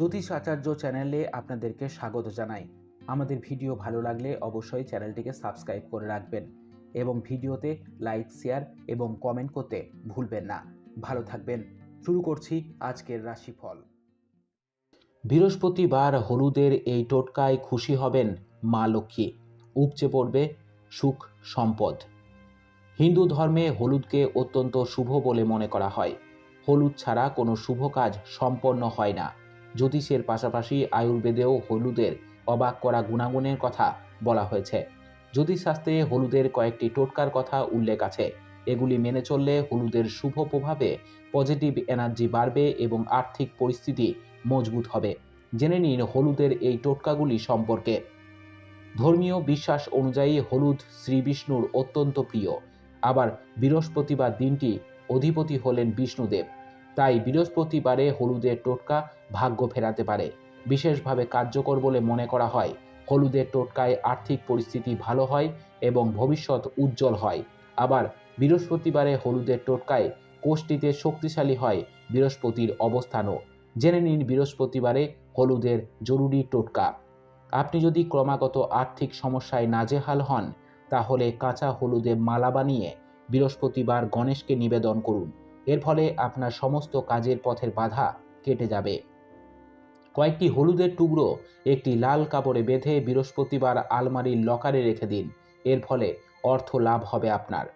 জ্যোতিষ আচার্য চ্যানেলে আপনাদেরকে স্বাগত জানাই। আমাদের ভিডিও ভালো লাগলে অবশ্যই চ্যানেলটিকে সাবস্ক্রাইব করে রাখবেন এবং ভিডিওতে লাইক, শেয়ার এবং কমেন্ট করতে ভুলবেন না। ভালো থাকবেন। শুরু করছি আজকের রাশিফল। বৃহস্পতিবার হলুদের এই টোটকায় খুশি হবেন মা লক্ষ্মী। উপচে পড়বে সুখ, সম্পদ। হিন্দু ধর্মে হলুদকে অত্যন্ত শুভ বলে মনে করা হয়। হলুদ ছাড়া কোনো শুভ কাজ সম্পন্ন হয় না। জ্যোতিষের পাশাপাশি আয়ুর্বেদেও হলুদের অবাক করা গুণাগুণের কথা বলা হয়েছে। জ্যোতিষশাস্ত্রে হলুদের কয়েকটি টোটকার কথা উল্লেখ আছে। এগুলি মেনে চললে হলুদের শুভ প্রভাবে পজিটিভ এনার্জি বাড়বে এবং আর্থিক পরিস্থিতি মজবুত হবে। জেনে নিন হলুদের এই টোটকাগুলি সম্পর্কে। ধর্মীয় বিশ্বাস অনুযায়ী হলুদ শ্রী বিষ্ণুর অত্যন্ত প্রিয়। আবার বৃহস্পতিবার দিনটি অধিপতি হলেন বিষ্ণুদেব। তাই বৃহস্পতিবারে হলুদের টোটকা ভাগ্য ফেরাতে পারে। বিশেষভাবে কার্যকর বলে মনে করা হয়। হলুদের টোটকায় আর্থিক পরিস্থিতি ভালো হয় এবং ভবিষ্যৎ উজ্জ্বল হয়। আবার বৃহস্পতিবারে হলুদের টোটকায় কোষ্ঠীতে শক্তিশালী হয় বৃহস্পতির অবস্থানও। জেনে নিন বৃহস্পতিবারে হলুদের জরুরি টোটকা। আপনি যদি ক্রমাগত আর্থিক সমস্যায় নাজেহাল হন, তাহলে কাঁচা হলুদে মালা বানিয়ে বৃহস্পতিবার গণেশকে নিবেদন করুন। এর ফলে আপনার সমস্ত কাজের পথের বাধা কেটে যাবে। কয়েকটি হলুদের টুকরো একটি লাল কাপড়ে বেঁধে বৃহস্পতিবার আলমারির লকারে রেখে দিন। এর ফলে অর্থ লাভ হবে আপনার।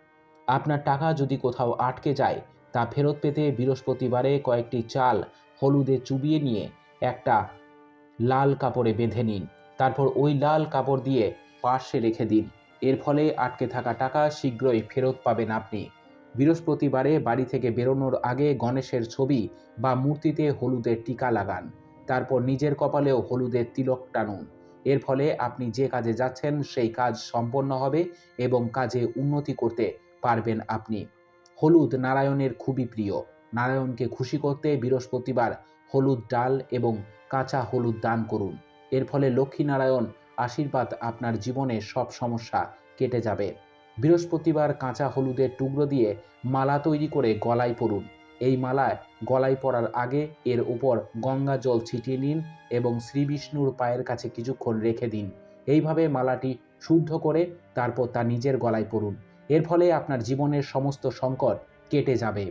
আপনার টাকা যদি কোথাও আটকে যায়, তা ফেরত পেতে বৃহস্পতিবারে কয়েকটি চাল হলুদে চুবিয়ে নিয়ে একটা লাল কাপড়ে বেঁধে নিন। তারপর ওই লাল কাপড় দিয়ে পার্শ্বে রেখে দিন। এর ফলে আটকে থাকা টাকা শীঘ্রই ফেরত পাবেন আপনি। বৃহস্পতিবারে বাড়ি থেকে বেরোনোর আগে গণেশের ছবি বা মূর্তিতে হলুদের টিকা লাগান। তারপর নিজের কপালেও হলুদের তিলক টানুন। এর ফলে আপনি যে কাজে যাচ্ছেন, সেই কাজ সম্পন্ন হবে এবং কাজে উন্নতি করতে পারবেন আপনি। হলুদ নারায়ণের খুবই প্রিয়। নারায়ণকে খুশি করতে বৃহস্পতিবার হলুদ ডাল এবং কাঁচা হলুদ দান করুন। এর ফলে লক্ষ্মীনারায়ণ আশীর্বাদ আপনার জীবনে সব সমস্যা কেটে যাবে। বৃহস্পতিবার কাঁচা হলুদের টুকরো দিয়ে মালা তৈরি করে গলায় পরুন। এই মালায় গলায় পরার আগে এর উপর গঙ্গা জল ছিটিয়ে নিন এবং শ্রী বিষ্ণুর পায়ের কাছে কিছুক্ষণ রেখে দিন। এইভাবে মালাটি শুদ্ধ করে তারপর তা নিজের গলায় পরুন। এর ফলে আপনার জীবনের সমস্ত সংকট কেটে যাবে।